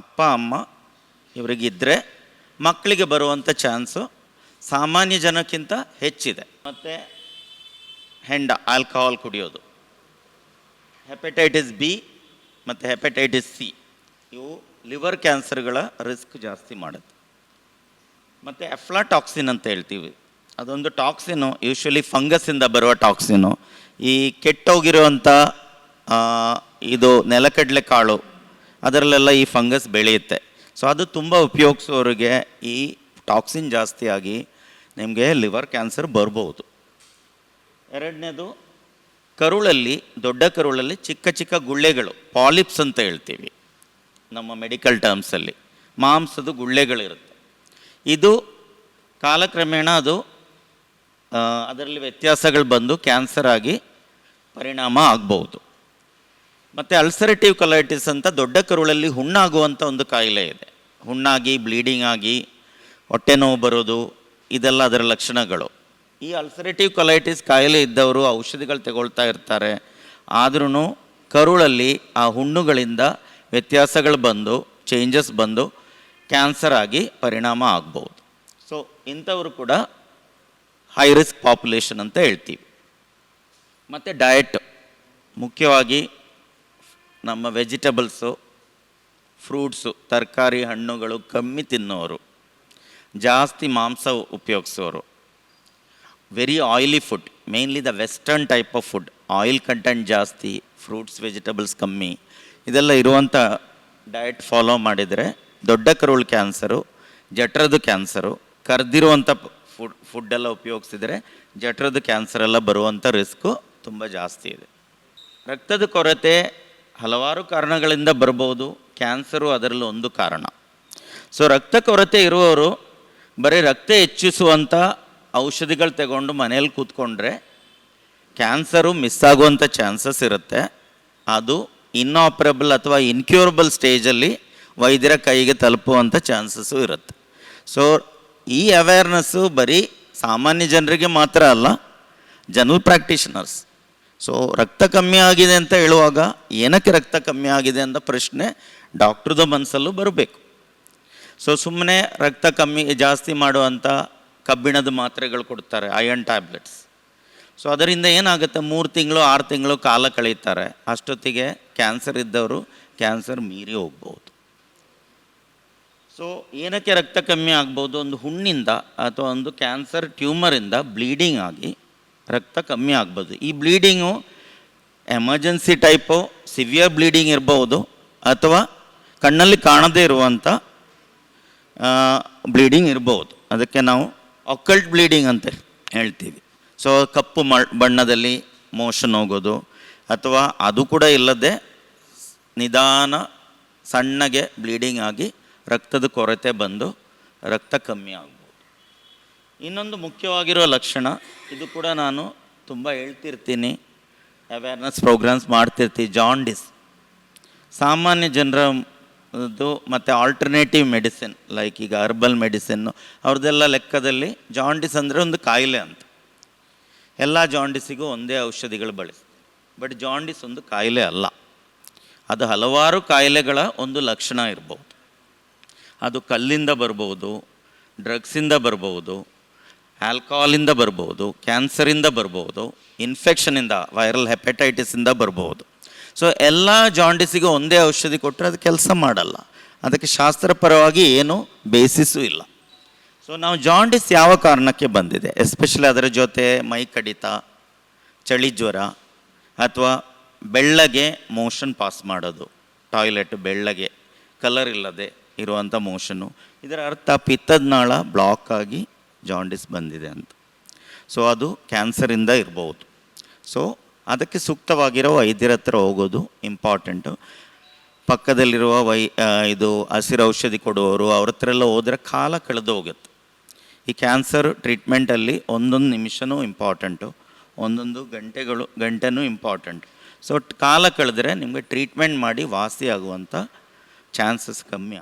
ಅಪ್ಪ, ಅಮ್ಮ ಇವರಿಗಿದ್ದರೆ ಮಕ್ಕಳಿಗೆ ಬರುವಂಥ ಚಾನ್ಸು ಸಾಮಾನ್ಯ ಜನಕ್ಕಿಂತ ಹೆಚ್ಚಿದೆ. ಮತ್ತು ಹೆಂಡ ಆಲ್ಕಹಾಲ್ ಕುಡಿಯೋದು. ಹೆಪಟೈಟಿಸ್ ಬಿ ಮತ್ತು ಹೆಪಟೈಟಿಸ್ ಸಿ ಇವು ಲಿವರ್ ಕ್ಯಾನ್ಸರ್ಗಳ ರಿಸ್ಕ್ ಜಾಸ್ತಿ ಮಾಡುತ್ತೆ. ಮತ್ತು ಎಫ್ಲಾಟಾಕ್ಸಿನ್ ಅಂತ ಹೇಳ್ತೀವಿ. ಅದೊಂದು ಟಾಕ್ಸಿನು ಯೂಶ್ವಲಿ ಫಂಗಸಿಂದ ಬರುವ ಟಾಕ್ಸಿನು ಈ ಕೆಟ್ಟೋಗಿರುವಂಥ ಇದು ನೆಲಕಡಲೆ ಕಾಳು ಅದರಲ್ಲೆಲ್ಲ ಈ ಫಂಗಸ್ ಬೆಳೆಯುತ್ತೆ. ಸೊ ಅದು ತುಂಬ ಉಪಯೋಗಿಸೋರಿಗೆ ಈ ಟಾಕ್ಸಿನ್ ಜಾಸ್ತಿಯಾಗಿ ನಿಮಗೆ ಲಿವರ್ ಕ್ಯಾನ್ಸರ್ ಬರ್ಬೋದು. ಎರಡನೇದು, ಕರುಳಲ್ಲಿ, ದೊಡ್ಡ ಕರುಳಲ್ಲಿ ಚಿಕ್ಕ ಚಿಕ್ಕ ಗುಳ್ಳೆಗಳು, ಪಾಲಿಪ್ಸ್ ಅಂತ ಹೇಳ್ತೀವಿ ನಮ್ಮ ಮೆಡಿಕಲ್ ಟರ್ಮ್ಸಲ್ಲಿ. ಮಾಂಸದ ಗುಳ್ಳೆಗಳಿರುತ್ತೆ. ಇದು ಕಾಲಕ್ರಮೇಣ ಅದು ಅದರಲ್ಲಿ ವ್ಯತ್ಯಾಸಗಳು ಬಂದು ಕ್ಯಾನ್ಸರ್ ಆಗಿ ಪರಿಣಾಮ ಆಗ್ಬೋದು. ಮತ್ತು ಅಲ್ಸರೇಟಿವ್ ಕಲೈಟಿಸ್ ಅಂತ ದೊಡ್ಡ ಕರುಳಲ್ಲಿ ಹುಣ್ಣಾಗುವಂಥ ಒಂದು ಕಾಯಿಲೆ ಇದೆ. ಹುಣ್ಣಾಗಿ ಬ್ಲೀಡಿಂಗ್ ಆಗಿ, ಹೊಟ್ಟೆ ನೋವು ಬರೋದು, ಇದೆಲ್ಲ ಅದರ ಲಕ್ಷಣಗಳು. ಈ ಅಲ್ಸರೇಟಿವ್ ಕಲೈಟಿಸ್ ಕಾಯಿಲೆ ಇದ್ದವರು ಔಷಧಿಗಳು ತಗೊಳ್ತಾ ಇರ್ತಾರೆ. ಆದ್ರೂ ಕರುಳಲ್ಲಿ ಆ ಹುಣ್ಣುಗಳಿಂದ ವ್ಯತ್ಯಾಸಗಳು ಬಂದು ಚೇಂಜಸ್ ಬಂದು ಕ್ಯಾನ್ಸರ್ ಆಗಿ ಪರಿಣಾಮ ಆಗ್ಬೋದು. ಸೊ ಇಂಥವರು ಕೂಡ ಹೈ ರಿಸ್ಕ್ ಪಾಪ್ಯುಲೇಷನ್ ಅಂತ ಹೇಳ್ತೀವಿ. ಮತ್ತು ಡಯಟ್ ಮುಖ್ಯವಾಗಿ ನಮ್ಮ ವೆಜಿಟಬಲ್ಸು, ಫ್ರೂಟ್ಸು, ತರಕಾರಿ ಹಣ್ಣುಗಳು ಕಮ್ಮಿ ತಿನ್ನೋರು, ಜಾಸ್ತಿ ಮಾಂಸ ಉಪಯೋಗಿಸೋರು. Very oily food mainly the western type of food oil content ಜಾಸ್ತಿ ಫ್ರೂಟ್ಸ್ ವೆಜಿಟಬಲ್ಸ್ ಕಮ್ಮಿ. ಇದೆಲ್ಲ ಇರುವಂಥ ಡಯಟ್ ಫಾಲೋ ಮಾಡಿದರೆ ದೊಡ್ಡ ಕರುಳು ಕ್ಯಾನ್ಸರು ಜಠರದ ಕ್ಯಾನ್ಸರು ಕರೆದಿರುವಂಥ ಫುಡ್ ಫುಡ್ಡೆಲ್ಲ ಉಪಯೋಗಿಸಿದರೆ ಜಠರದ ಕ್ಯಾನ್ಸರ್ ಎಲ್ಲ ಬರುವಂಥ ರಿಸ್ಕು ತುಂಬ ಜಾಸ್ತಿ ಇದೆ. ರಕ್ತದ ಕೊರತೆ ಹಲವಾರು ಕಾರಣಗಳಿಂದ ಬರ್ಬೋದು ಕ್ಯಾನ್ಸರು ಅದರಲ್ಲೂ ಒಂದು ಕಾರಣ. ಸೊ ರಕ್ತ ಕೊರತೆ ಇರುವವರು ಬರೀ ರಕ್ತ ಹೆಚ್ಚಿಸುವಂಥ ಔಷಧಿಗಳು ತಗೊಂಡು ಮನೇಲಿ ಕೂತ್ಕೊಂಡ್ರೆ ಕ್ಯಾನ್ಸರು ಮಿಸ್ ಆಗುವಂಥ ಚಾನ್ಸಸ್ ಇರುತ್ತೆ. ಅದು ಇನ್ನಾಪರೇಬಲ್ ಅಥವಾ ಇನ್ಕ್ಯೂರಬಲ್ ಸ್ಟೇಜಲ್ಲಿ ವೈದ್ಯರ ಕೈಗೆ ತಲುಪುವಂಥ ಚಾನ್ಸಸ್ಸು ಇರುತ್ತೆ. ಸೊ ಈ ಅವೇರ್ನೆಸ್ಸು ಬರೀ ಸಾಮಾನ್ಯ ಜನರಿಗೆ ಮಾತ್ರ ಅಲ್ಲ ಜನರಲ್ ಪ್ರಾಕ್ಟೀಷನರ್ಸ್ ಸೊ ರಕ್ತ ಕಮ್ಮಿ ಆಗಿದೆ ಅಂತ ಹೇಳುವಾಗ ಏನಕ್ಕೆ ರಕ್ತ ಕಮ್ಮಿ ಆಗಿದೆ ಅಂತ ಪ್ರಶ್ನೆ ಡಾಕ್ಟ್ರದ ಮನಸ್ಸಲ್ಲೂ ಬರಬೇಕು. ಸೊ ಸುಮ್ಮನೆ ರಕ್ತ ಕಮ್ಮಿ ಜಾಸ್ತಿ ಮಾಡುವಂಥ ಕಬ್ಬಿಣದ ಮಾತ್ರೆಗಳು ಕೊಡ್ತಾರೆ ಅಯನ್ ಟ್ಯಾಬ್ಲೆಟ್ಸ್ ಸೊ ಅದರಿಂದ ಏನಾಗುತ್ತೆ? ಮೂರು ತಿಂಗಳು, ಆರು ತಿಂಗಳು ಕಾಲ ಕಳೀತಾರೆ. ಅಷ್ಟೊತ್ತಿಗೆ ಕ್ಯಾನ್ಸರ್ ಇದ್ದವರು ಕ್ಯಾನ್ಸರ್ ಮೀರಿ ಹೋಗ್ಬೋದು. ಸೊ ಏನಕ್ಕೆ ರಕ್ತ ಕಮ್ಮಿ ಆಗ್ಬೋದು? ಒಂದು ಹುಣ್ಣಿಂದ ಅಥವಾ ಒಂದು ಕ್ಯಾನ್ಸರ್ ಟ್ಯೂಮರಿಂದ ಬ್ಲೀಡಿಂಗ್ ಆಗಿ ರಕ್ತ ಕಮ್ಮಿ ಆಗ್ಬೋದು. ಈ bleeding emergency type severe bleeding ಇರ್ಬೋದು ಅಥವಾ ಕಣ್ಣಲ್ಲಿ ಕಾಣದೇ ಇರುವಂಥ ಬ್ಲೀಡಿಂಗ್ ಇರ್ಬೋದು. ಅದಕ್ಕೆ ನಾವು ಅಕಲ್ಟ್ ಬ್ಲೀಡಿಂಗ್ ಅಂತ ಹೇಳ್ತೀವಿ. ಸೊ ಕಪ್ಪು ಬಣ್ಣದಲ್ಲಿ ಮೋಷನ್ ಹೋಗೋದು ಅಥವಾ ಅದು ಕೂಡ ಇಲ್ಲದೆ ನಿಧಾನ ಸಣ್ಣಗೆ ಬ್ಲೀಡಿಂಗ್ ಆಗಿ ರಕ್ತದ ಕೊರತೆ ಬಂದು ರಕ್ತ ಕಮ್ಮಿ ಆಗ್ಬೋದು. ಇನ್ನೊಂದು ಮುಖ್ಯವಾಗಿರೋ ಲಕ್ಷಣ, ಇದು ಕೂಡ ನಾನು ತುಂಬ ಹೇಳ್ತಿರ್ತೀನಿ ಅವೇರ್ನೆಸ್ ಪ್ರೋಗ್ರಾಮ್ಸ್ ಮಾಡ್ತಿರ್ತೀವಿ ಜಾಂಡಿಸ್ ಸಾಮಾನ್ಯ ಜನರದ್ದು ಮತ್ತು ಆಲ್ಟರ್ನೇಟಿವ್ ಮೆಡಿಸಿನ್ ಲೈಕ್ ಈಗ ಹರ್ಬಲ್ ಮೆಡಿಸಿನ್ನು ಅವ್ರದ್ದೆಲ್ಲ ಲೆಕ್ಕದಲ್ಲಿ ಜಾಂಡಿಸ್ ಅಂದರೆ ಒಂದು ಕಾಯಿಲೆ ಅಂತ. ಎಲ್ಲ ಜಾಂಡಿಸಿಗೂ ಒಂದೇ ಔಷಧಿಗಳು ಬಳಸ್ತೀವಿ ಬಟ್ ಜಾಂಡಿಸ್ ಒಂದು ಕಾಯಿಲೆ ಅಲ್ಲ. ಅದು ಹಲವಾರು ಕಾಯಿಲೆಗಳ ಒಂದು ಲಕ್ಷಣ ಇರ್ಬೋದು. ಅದು ಕಲ್ಲಿಂದ ಬರ್ಬೋದು ಡ್ರಗ್ಸಿಂದ ಬರ್ಬೋದು ಆಲ್ಕೋಹಾಲಿಂದ ಬರ್ಬೋದು, ಕ್ಯಾನ್ಸರಿಂದ ಬರ್ಬೋದು ಇನ್ಫೆಕ್ಷನಿಂದ ವೈರಲ್ ಹೆಪಟೈಟಿಸಿಂದ ಬರ್ಬೋದು. ಸೊ ಎಲ್ಲ ಜಾಂಡಿಸಿಗೆ ಒಂದೇ ಔಷಧಿ ಕೊಟ್ಟರೆ ಅದು ಕೆಲಸ ಮಾಡಲ್ಲ. ಅದಕ್ಕೆ ಶಾಸ್ತ್ರಪರವಾಗಿ ಏನು ಬೇಸಿಸು ಇಲ್ಲ. ಸೊ ನಾವು ಜಾಂಡಿಸ್ ಯಾವ ಕಾರಣಕ್ಕೆ ಬಂದಿದೆ? ಎಸ್ಪೆಷಲಿ ಅದರ ಜೊತೆ ಮೈ ಕಡಿತ, ಚಳಿ ಜ್ವರ, ಅಥವಾ ಬೆಳ್ಳಗೆ ಮೋಷನ್ ಪಾಸ್ ಮಾಡೋದು. ಟಾಯ್ಲೆಟ್ ಬೆಳ್ಳಗೆ, ಕಲರ್ ಇಲ್ಲದೆ ಇರುವಂಥ ಮೋಷನು ಇದರ ಅರ್ಥ ಪಿತ್ತದ ನಾಳ ಬ್ಲಾಕ್ ಆಗಿ ಜಾಂಡಿಸ್ ಬಂದಿದೆ ಅಂತ. ಸೊ ಅದು ಕ್ಯಾನ್ಸರಿಂದ ಇರ್ಬೋದು. ಸೊ ಅದಕ್ಕೆ ಸೂಕ್ತವಾಗಿರೋ ವೈದ್ಯರ ಹತ್ರ ಹೋಗೋದು ಇಂಪಾರ್ಟೆಂಟು ಪಕ್ಕದಲ್ಲಿರುವ ವೈ ಇದು ಹಸಿರು ಔಷಧಿ ಕೊಡುವವರು ಅವ್ರ ಹತ್ರ ಎಲ್ಲ ಹೋದರೆ ಕಾಲ ಕಳೆದು ಹೋಗುತ್ತೆ. ಈ ಕ್ಯಾನ್ಸರ್ ಟ್ರೀಟ್ಮೆಂಟಲ್ಲಿ ಒಂದೊಂದು ನಿಮಿಷನೂ ಇಂಪಾರ್ಟೆಂಟು ಒಂದೊಂದು ಗಂಟೆಗಳು, ಗಂಟೆನೂ ಇಂಪಾರ್ಟೆಂಟ್ ಸೊ ಕಾಲ ಕಳೆದ್ರೆ ನಿಮಗೆ ಟ್ರೀಟ್ಮೆಂಟ್ ಮಾಡಿ ವಾಸಿ ಆಗುವಂಥ ಚಾನ್ಸಸ್ ಕಮ್ಮಿ